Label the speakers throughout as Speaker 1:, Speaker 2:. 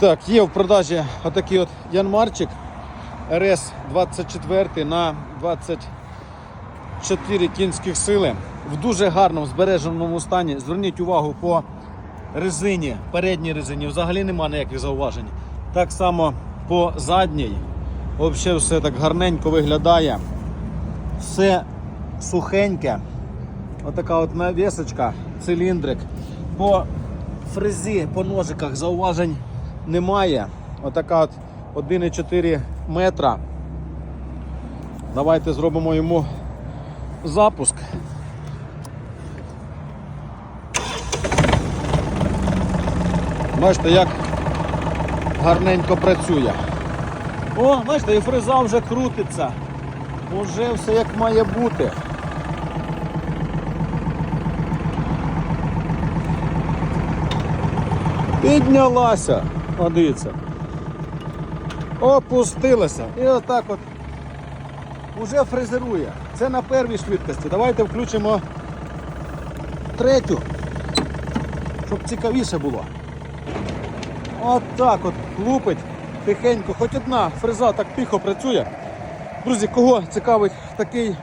Speaker 1: Так, є в продажі отакий от Янмарчик РС 24 на 24 кінських сили в дуже гарному збереженому стані. Зверніть увагу по резині, передній резині взагалі немає ніяких зауважень. Так само по задній. Взагалі все так гарненько виглядає. Все сухеньке. Отака от навісочка, циліндрик. По фрезі, по ножиках зауважень немає. Отака от 1,4 метра. Давайте зробимо йому запуск. Бачите, як гарненько працює. О, бачите, і фреза вже крутиться. Уже все як має бути. Піднялася. О, дивіться. Опустилася. І отак от уже фрезерує. Це на первій швидкості. Давайте включимо третю, щоб цікавіше було. Отак от лупить тихенько. Хоч одна фреза так тихо працює. Друзі, кого цікавить такий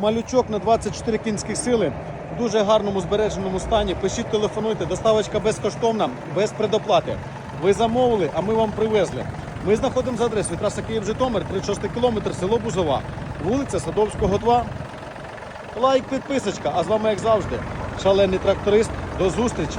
Speaker 1: малючок на 24 кінських сили в дуже гарному збереженому стані, пишіть, телефонуйте, доставочка безкоштовна, без предоплати. Ви замовили, а ми вам привезли. Ми знаходимося за адресою траса Київ-Житомир, 36 кілометр, село Бузова, вулиця Садовського, 2. Лайк, підписочка. А з вами, як завжди, шалений тракторист. До зустрічі!